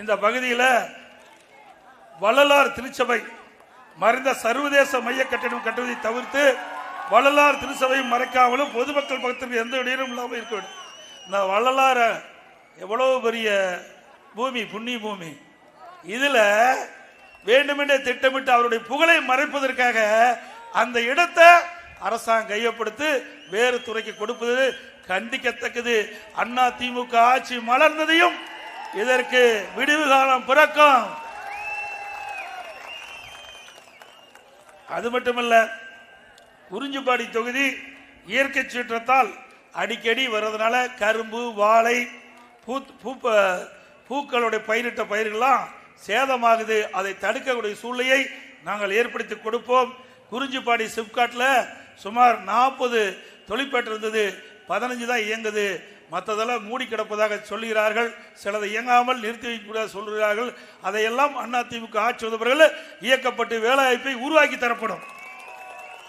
இந்த பகுதியில் வள்ளலார் திருச்சபை மறைந்த சர்வதேச மைய கட்டிடம் கட்டுவதை தவிர்த்து வள்ளலார் திருச்சபையும் மறைக்காமலும் பொதுமக்கள் பக்கத்திற்கு எந்த இடையிலும் இல்லாமல் இருக்க வேண்டும். இந்த வள்ளலார எவ்வளவு பெரிய பூமி புண்ணிய பூமி. இதில் வேண்டுமென்றே திட்டமிட்டு அவருடைய புகழை மறைப்பதற்காக அந்த இடத்தை அரசாங்கம் கையப்படுத்து வேறு துறைக்கு கொடுப்பது கண்டிக்கத்தக்கது. அண்ணா திமுக ஆட்சி மலர்ந்ததையும் இதற்கு விடிவு காலம் பிறக்கும். அது மட்டுமல்ல குறிஞ்சிப்பாடி தொகுதி இயற்கை சீற்றத்தால் அடிக்கடி வர்றதுனால கரும்பு வாழை பூ பூ பூக்களுடைய பயிரிட்ட பயிர்கள்லாம் சேதமாகுது. அதை தடுக்கக்கூடிய சூழ்நிலையை நாங்கள் ஏற்படுத்தி கொடுப்போம். குறிஞ்சிப்பாடி சிப்காட்டில் சுமார் நாற்பது தொழிற்பேட்டை இருந்தது. பதினஞ்சு தான் இயங்குது. மற்றதெல்லாம் மூடி கிடப்பதாக சொல்கிறார்கள் சிலதை இயங்காமல் நிறுத்தி வைக்கக்கூடாது சொல்கிறார்கள் அதையெல்லாம் அதிமுக ஆட்சி வந்தவர்கள் இயக்கப்பட்டு வேலைவாய்ப்பை உருவாக்கி தரப்படும்.